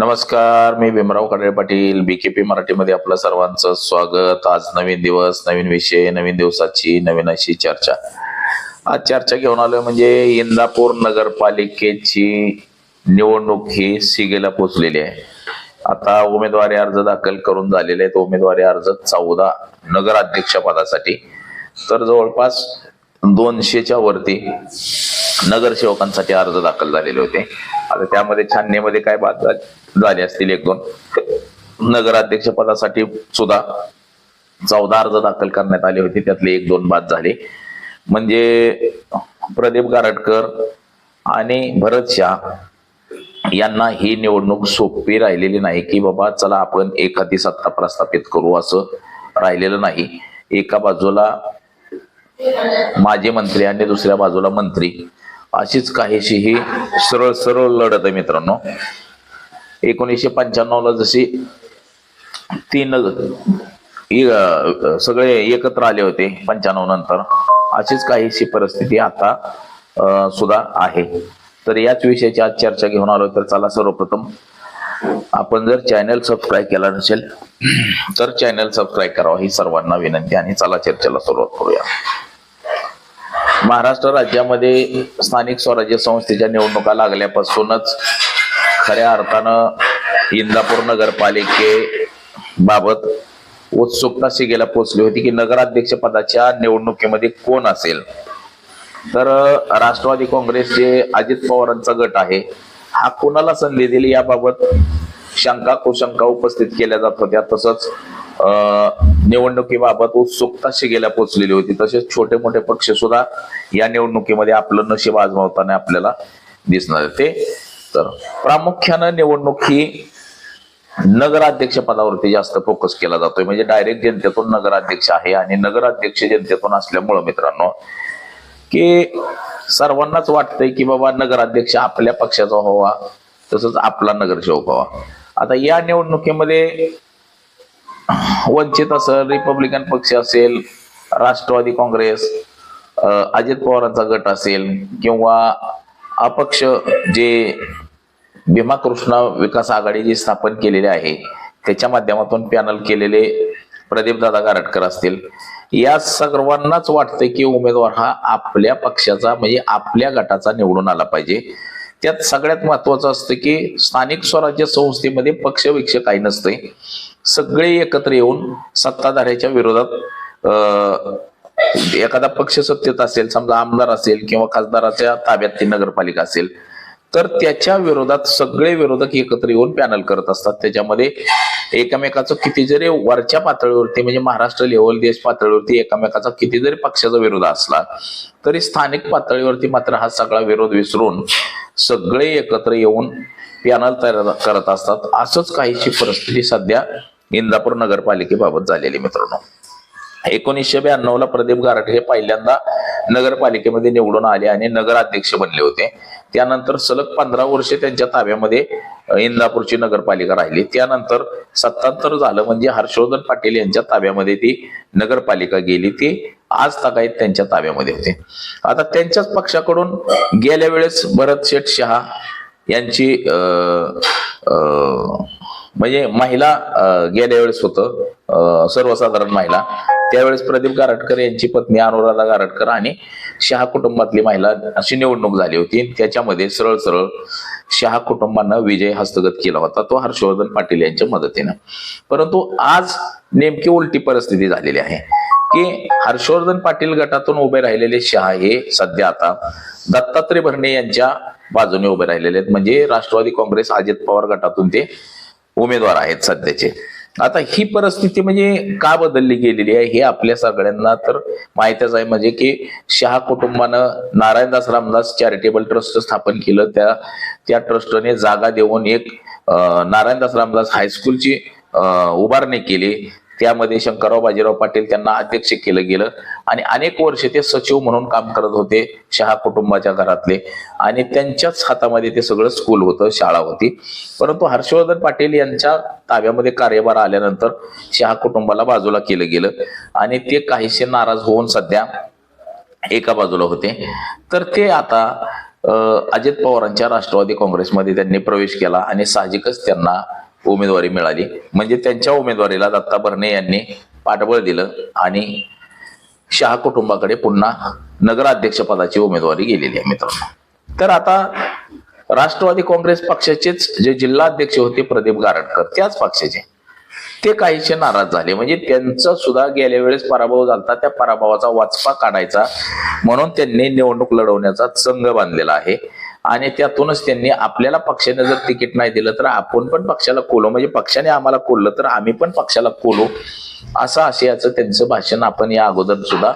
नमस्कार मी भीमरावकडे पाटील बीकेपी मराठीमध्ये आपलं सर्वांचं स्वागत. आज नवीन दिवस नवीन विषय नवीन दिवसाची नवीन अशी चर्चा. आज चर्चा घेऊन आलोय म्हणजे इंदापूर नगरपालिकेची निवडणूक ही सिगेला पोचलेली आहे. आता उमेदवारी अर्ज दाखल करून झालेले आहेत. उमेदवारी अर्ज चौदा नगराध्यक्ष पदासाठी. तर जवळपास दोनशेच्या वरती नगरसेवकांसाठी अर्ज दाखल झालेले होते. आता त्यामध्ये छाननीमध्ये काय बात झाली? झाले असतील एक दोन. नगराध्यक्ष पदासाठी सुद्धा चौदा अर्ज दाखल करण्यात आले होते. त्यातले एक दोन बाद झाले. म्हणजे प्रदीप गारटकर आणि भरत शाह यांना ही निवडणूक सोपी राहिलेली नाही की बाबा चला आपण एखादी सत्ता प्रस्थापित करू असं राहिलेलं नाही. एका बाजूला माजी मंत्री आणि दुसऱ्या बाजूला मंत्री. अशीच काहीशी ही सरळ सरळ लढत आहे मित्रांनो. एकोणीसशे पंच्याण्णवला जशी तीन सगळे एकत्र आले होते पंच्याण्णव नंतर अशीच काहीशी परिस्थिती आता सुद्धा आहे. तर याच विषयाची आज चर्चा घेऊन आलो तर चला सर्वप्रथम आपण जर चॅनल सबस्क्राईब केला नसेल तर चॅनल सबस्क्राईब करावा ही सर्वांना विनंती आणि चला चर्चेला सुरुवात करूया. महाराष्ट्र राज्यामध्ये स्थानिक स्वराज्य संस्थेच्या निवडणुका लागल्यापासूनच खऱ्या अर्थानं इंदापूर नगरपालिके बाबत उत्सुकता शिगेला पोचली होती की नगराध्यक्ष पदाच्या निवडणुकीमध्ये कोण असेल? तर राष्ट्रवादी काँग्रेसचे अजित पवारांचा गट आहे. हा कोणाला संधी दिली याबाबत शंका कुशंका उपस्थित केल्या जात होत्या. तसंच निवडणुकीबाबत उत्सुकता शिगेला पोचलेली होती. तसेच छोटे मोठे पक्ष सुद्धा या निवडणुकीमध्ये आपलं नशीब आजमावताना आपल्याला दिसणार ते तर प्रामुख्यानं निवडणूक ही नगराध्यक्ष पदावरती जास्त फोकस केला जातोय. म्हणजे डायरेक्ट जनतेतून नगराध्यक्ष आहे आणि नगराध्यक्ष जनतेतून असल्यामुळं मित्रांनो की सर्वांनाच वाटतंय की बाबा नगराध्यक्ष आपल्या पक्षाचा व्हावा तसंच आपला नगरसेवक व्हावा. आता या निवडणुकीमध्ये वंचित असेल रिपब्लिकन पक्ष असेल राष्ट्रवादी काँग्रेस अजित पवारांचा गट असेल किंवा अपक्ष जे भीमा कृष्णा विकास आघाडी जी स्थापन केलेली आहे त्याच्या माध्यमातून पॅनल केलेले प्रदीपदादा गारटकर असतील या सर्वांनाच वाटते की उमेदवार हा आपल्या पक्षाचा म्हणजे आपल्या गटाचा निवडून आला पाहिजे. त्यात सगळ्यात महत्वाचं असतं की स्थानिक स्वराज्य संस्थेमध्ये पक्षविक्ष काही नसते सगळे एकत्र येऊन सत्ताधाऱ्याच्या विरोधात एखादा पक्ष सत्तेत असेल समजा आमदार असेल किंवा खासदाराच्या ताब्यात ती नगरपालिका असेल तर त्याच्या विरोधात सगळे विरोधक एकत्र येऊन पॅनल करत असतात. त्याच्यामध्ये एकमेकाचं किती जरी वरच्या पातळीवरती म्हणजे महाराष्ट्र लेवल देश पातळीवरती एकमेकाचा किती जरी पक्षाचा विरोध असला तरी स्थानिक पातळीवरती मात्र हा सगळा विरोध विसरून सगळे एकत्र येऊन पॅनल तयार करत असतात. असंच काहीशी परिस्थिती सध्या इंदापूर नगरपालिकेबाबत झालेली मित्रांनो. एकोणीसशे ब्याण्णव ला प्रदीप गारट हे पहिल्यांदा नगरपालिकेमध्ये निवडून आले आणि नगराध्यक्ष बनले होते. त्यानंतर सलग पंधरा वर्षे त्यांच्या ताब्यामध्ये इंदापूरची नगरपालिका राहिली. त्यानंतर सत्तांतर झालं म्हणजे हर्षवर्धन पाटील यांच्या ताब्यामध्ये ती नगरपालिका गेली. ती आज तगायत त्यांच्या ताब्यामध्ये होते. आता त्यांच्याच पक्षाकडून गेल्या वेळेस भरत शेठ शहा यांची म्हणजे महिला गेल्या वेळेस होतं सर्वसाधारण महिला. त्यावेळेस प्रदीप गारटकर यांची पत्नी अनुराधा गारटकर आणि शहा कुटुंबातली महिला अशी निवडणूक झाली होती. त्याच्यामध्ये सरळ सरळ शहा कुटुंबांना विजय हस्तगत केला होता. तो हर्षवर्धन पाटील यांच्या मदतीनं. परंतु आज नेमकी उलटी परिस्थिती झालेली आहे की हर्षवर्धन पाटील गटातून उभे राहिलेले शहा हे सध्या आता दत्तात्रय भरणे यांच्या बाजूने उभे राहिलेले आहेत. म्हणजे राष्ट्रवादी काँग्रेस अजित पवार गटातून ते उमेदवार आहेत सध्याचे. आता ही परिस्थिती म्हणजे का बदलली गेलेली आहे? हे आपल्या सगळ्यांना तर माहितच आहे. म्हणजे की शहा कुटुंबानं नारायणदास रामदास चॅरिटेबल ट्रस्ट स्थापन केलं. त्या त्या ट्रस्टने जागा देऊन एक नारायणदास रामदास हायस्कूलची उभारणी केली. त्यामध्ये शंकरराव बाजीराव पाटील त्यांना अध्यक्ष केलं गेलं. आणि अनेक वर्ष ते सचिव म्हणून काम करत होते शहा कुटुंबाच्या घरातले. आणि त्यांच्याच हातामध्ये ते सगळं स्कूल होतं शाळा होती. परंतु हर्षवर्धन पाटील यांच्या ताब्यामध्ये कार्यभार आल्यानंतर शहा कुटुंबाला बाजूला केलं गेलं. आणि ते काहीसे नाराज होऊन सध्या एका बाजूला होते. तर ते आता अजित पवारांच्या राष्ट्रवादी काँग्रेसमध्ये त्यांनी प्रवेश केला आणि साहजिकच त्यांना उमेदवारी मिळाली. म्हणजे त्यांच्या उमेदवारीला दत्ता भरणे यांनी पाठबळ दिलं आणि शहा कुटुंबाकडे पुन्हा नगराध्यक्ष पदाची उमेदवारी गेलेली आहे मित्रांनो. तर आता राष्ट्रवादी काँग्रेस पक्षाचेच जे जिल्हाध्यक्ष होते प्रदीप गारडकर त्याच पक्षाचे. ते काहीसे नाराज झाले. म्हणजे त्यांचा सुद्धा गेल्या वेळेस पराभव झाला त्या पराभवाचा वाचपा काढायचा म्हणून त्यांनी निवडणूक लढवण्याचा संघ बांधलेला आहे. आणि त्यातूनच त्यांनी आपल्याला पक्षाने जर तिकीट नाही दिलं तर आपण पण पक्षाला कोलो. म्हणजे पक्षाने आम्हाला कोललं तर आम्ही पण पक्षाला कोलो. असं आशयाचं त्यांचं भाषण आपण या अगोदर सुद्धा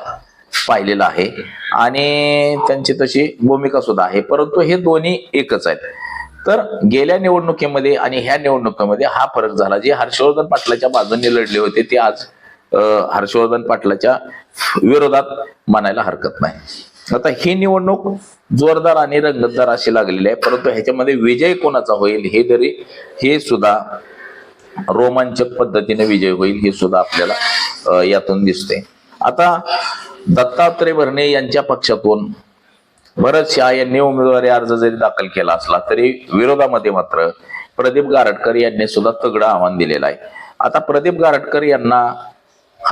पाहिलेलं आहे. आणि त्यांची तशी भूमिका सुद्धा आहे. परंतु हे दोन्ही एकच आहेत. तर गेल्या निवडणुकीमध्ये आणि ह्या निवडणुकीमध्ये हा फरक झाला. जे हर्षवर्धन पाटलाच्या बाजूने लढले होते ते आज हर्षवर्धन पाटलाच्या विरोधात म्हणायला हरकत नाही. आता ही निवडणूक जोरदार आणि रंगतदार अशी लागलेली आहे. परंतु ह्याच्यामध्ये विजय कोणाचा होईल हे तरी हे सुद्धा रोमांचक पद्धतीने विजय होईल हे सुद्धा आपल्याला यातून दिसते आता दत्तात्रय भरणे यांच्या पक्षातून भरत शहा यांनी उमेदवारी अर्ज जरी दाखल केला असला तरी विरोधामध्ये मात्र प्रदीप गारटकर यांनी सुद्धा तगडं आव्हान दिलेलं आहे. आता प्रदीप गारटकर यांना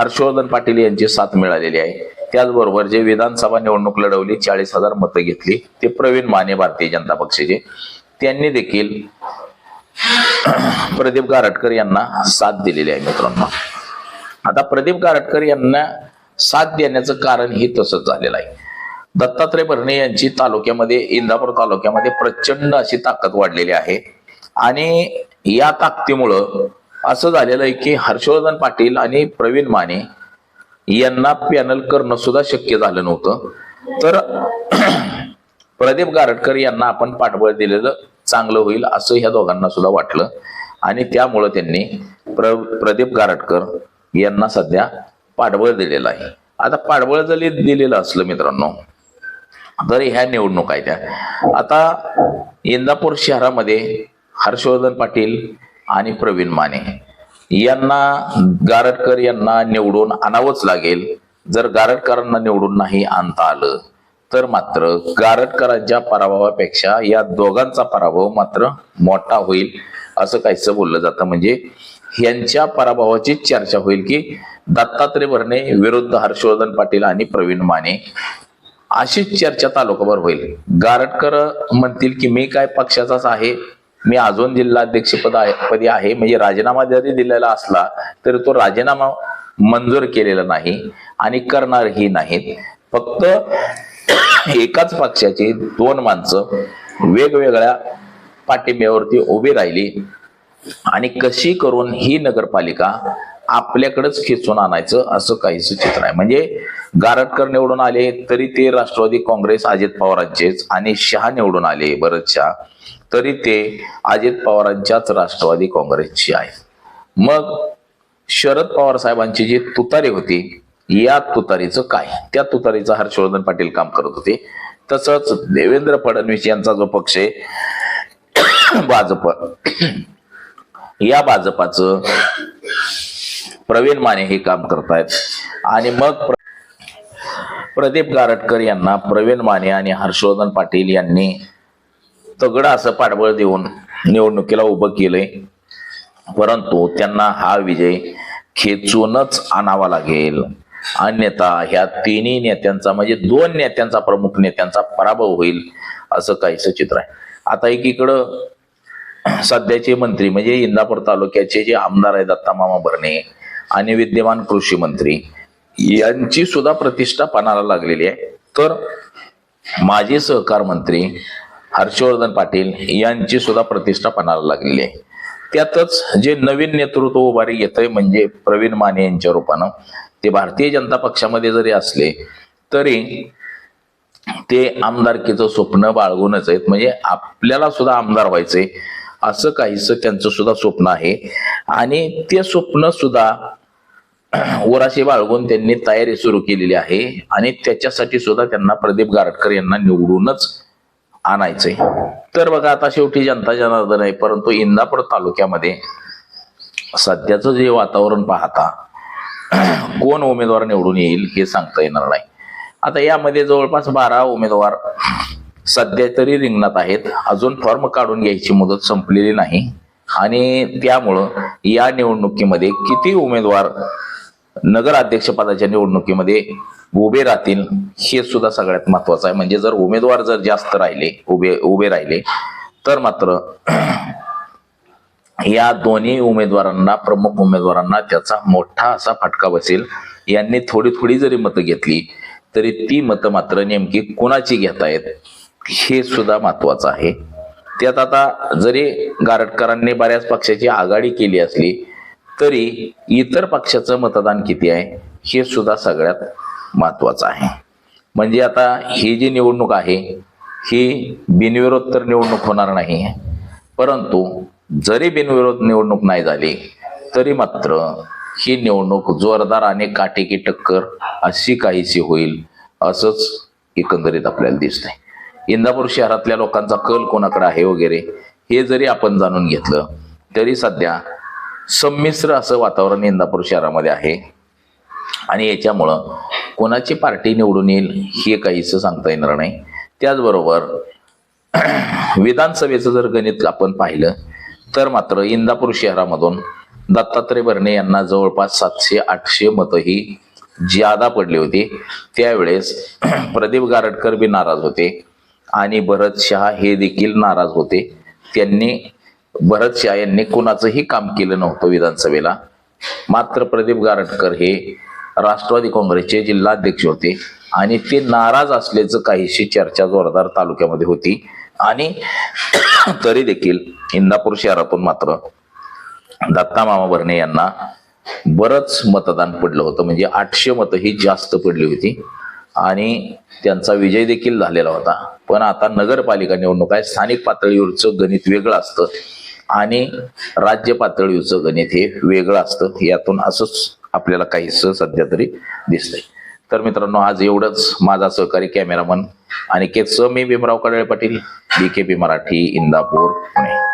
हर्षवर्धन पाटील यांची साथ मिळालेली आहे. त्याचबरोबर जे विधानसभा निवडणूक लढवली चाळीस हजार मतं घेतली ते प्रवीण माने भारतीय जनता पक्षाचे. त्यांनी देखील प्रदीप गारटकर यांना साथ दिलेली आहे मित्रांनो. आता प्रदीप गारटकर यांना साथ देण्याचं कारण हे तसंच झालेलं आहे. दत्तात्रय भरणे यांची तालुक्यामध्ये इंदापूर तालुक्यामध्ये प्रचंड अशी ताकद वाढलेली आहे. आणि या ताकदीमुळं असं झालेलं आहे की हर्षवर्धन पाटील आणि प्रवीण माने यांना पॅनल करणं सुद्धा शक्य झालं नव्हतं. तर प्रदीप गारटकर यांना आपण पाठबळ दिलेलं चांगलं होईल असं ह्या दोघांना सुद्धा वाटलं. आणि त्यामुळं त्यांनी प्र प्रदीप गारटकर यांना सध्या पाठबळ दिलेलं आहे. आता पाठबळ जरी दिलेलं असलं मित्रांनो तर ह्या निवडणूक आहेत त्या. आता इंदापूर शहरामध्ये हर्षवर्धन पाटील आणि प्रवीण माने. यांना गारटकर यांना निवडून आणावंच लागेल. जर गारटकरांना निवडून नाही आणता आलं तर मात्र गारटकरांच्या पराभवापेक्षा या दोघांचा पराभव मात्र मोठा होईल असं काहीसं बोललं जातं. म्हणजे यांच्या पराभवाची चर्चा होईल की दत्तात्रय भरणे विरुद्ध हर्षवर्धन पाटील आणि प्रवीण माने. अशीच चर्चा तालुकाभर होईल. गारटकर म्हणतील की मी काय पक्षाचाच आहे मी अजून जिल्हाध्यक्षपद आहे पदी आहे. म्हणजे राजीनामा जरी दिलेला असला तरी तो राजीनामा मंजूर केलेला नाही आणि करणारही नाहीत. फक्त एकाच पक्षाची दोन माणसं वेगवेगळ्या पाठिंब्यावरती उभी राहिली आणि कशी करून ही नगरपालिका आपल्याकडेच खेचून आणायचं असं काहीच चित्र आहे. म्हणजे गारटकर निवडून आले तरी ते राष्ट्रवादी काँग्रेस अजित पवारांचेच आणि शहा निवडून आले बरेचशा तरी ते अजित पवारांच्याच राष्ट्रवादी काँग्रेसचे आहे मग शरद पवार साहेबांची जी तुतारी होती या तुतारीचं काय? त्या तुतारीचं हर्षवर्धन पाटील काम करत होते. तसंच देवेंद्र फडणवीस यांचा जो पक्ष आहे भाजप. या भाजपाचं प्रवीण माने हे काम करतायत. आणि मग प्रदीप गारटकर यांना प्रवीण माने आणि हर्षवर्धन पाटील यांनी तगडं असं पाठबळ देऊन निवडणुकीला उभं केलंय. परंतु त्यांना हा विजय खेचूनच आणावा लागेल. अन्यथा ह्या तिन्ही नेत्यांचा म्हणजे दोन नेत्यांचा प्रमुख नेत्यांचा पराभव होईल असं काहीसं चित्र आहे. आता एकीकडं सध्याचे मंत्री म्हणजे इंदापूर तालुक्याचे जे आमदार आहेत दत्ता मामा भरणे आणि विद्यमान कृषी मंत्री यांची सुद्धा प्रतिष्ठा पणाला लागलेली आहे. तर माजी सहकार मंत्री हर्षवर्धन पाटील यांची सुद्धा प्रतिष्ठा पणाला लागलेली आहे. त्यातच जे नवीन नेतृत्व उभारी घेतंय म्हणजे प्रवीण माने यांच्या रूपानं ते भारतीय जनता पक्षामध्ये जरी असले तरी ते आमदारकीचं स्वप्न बाळगूनच आहेत. म्हणजे आपल्याला सुद्धा आमदार व्हायचंय असं काहीसं त्यांचं सुद्धा स्वप्न आहे. आणि ते स्वप्न सुद्धा वराशी बाळगून त्यांनी तयारी सुरू केलेली आहे आणि त्याच्यासाठी सुद्धा त्यांना प्रदीप गारटकर यांना निवडूनच आणायचंय. तर बघा आता शेवटी जनता जनार्दन आहे परंतु इंदापूर तालुक्यामध्ये सध्याचं जे वातावरण पाहता कोण उमेदवार निवडून येईल हे सांगता येणार नाही. आता यामध्ये जवळपास बारा उमेदवार सध्या तरी रिंगणात आहेत. अजून फॉर्म काढून घ्यायची मुदत संपलेली नाही. आणि त्यामुळं या निवडणुकीमध्ये किती उमेदवार नगराध्यक्षपदाच्या निवडणुकीमध्ये उभे राहतील हे सुद्धा सगळ्यात महत्वाचं आहे. म्हणजे जर उमेदवार जर जास्त राहिले उभे उभे राहिले तर मात्र या दोन्ही उमेदवारांना प्रमुख उमेदवारांना त्याचा मोठा असा फटका बसेल. यांनी थोडी थोडी जरी मतं घेतली तरी ती मतं मात्र नेमकी कुणाची घेतायत हे सुद्धा महत्वाचं आहे. त्यात आता जरी गारटकरांनी बऱ्याच पक्षाची आघाडी केली असली तरी इतर पक्षाचं मतदान किती आहे हे सुद्धा सगळ्यात महत्वाचं आहे. म्हणजे आता ही जी निवडणूक आहे ही बिनविरोध तर निवडणूक होणार नाही. परंतु जरी बिनविरोध निवडणूक नाही झाली तरी मात्र ही निवडणूक जोरदार आणि काटेकी टक्कर अशी काहीशी होईल असंच एकंदरीत आपल्याला दिसतंय. इंदापूर शहरातल्या लोकांचा कल कोणाकडे आहे वगैरे हे जरी आपण जाणून घेतलं तरी सध्या संमिश्र असं वातावरण इंदापूर शहरामध्ये आहे. आणि याच्यामुळं कोणाची पार्टी निवडून येईल हे काहीच सांगता येणार नाही. त्याचबरोबर विधानसभेचं जर गणित आपण पाहिलं तर मात्र इंदापूर शहरामधून दत्तात्रय भरणे यांना जवळपास सातशे आठशे मतं ही ज्यादा पडली होती. त्यावेळेस प्रदीप गारटकर बी नाराज होते आणि भरत शहा हे देखील नाराज होते. त्यांनी भरत शहा यांनी कुणाचंही काम केलं नव्हतं विधानसभेला. मात्र प्रदीप गारटकर हे राष्ट्रवादी काँग्रेसचे जिल्हाध्यक्ष होते आणि ते नाराज असल्याचं काहीशी चर्चा जोरदार तालुक्यामध्ये होती. आणि तरी देखील इंदापूर शहरातून मात्र दत्ता मामा भरणे यांना बरंच मतदान पडलं होतं. म्हणजे आठशे मतं ही जास्त पडली होती. आणि त्यांचा विजय देखील झालेला होता. पण आता नगरपालिका निवडणूक आहे. स्थानिक पातळीवरचं गणित वेगळं असतं. आणि राज्य पातळीचं गणित हे वेगळं असतं. यातून असंच आपल्याला काहीच सध्या तरी दिसतंय. तर मित्रांनो आज एवढंच. माझा सहकारी कॅमेरामन आणि केच मी Bhimrao Kadale Patil B K P Marathi Indapur Pune.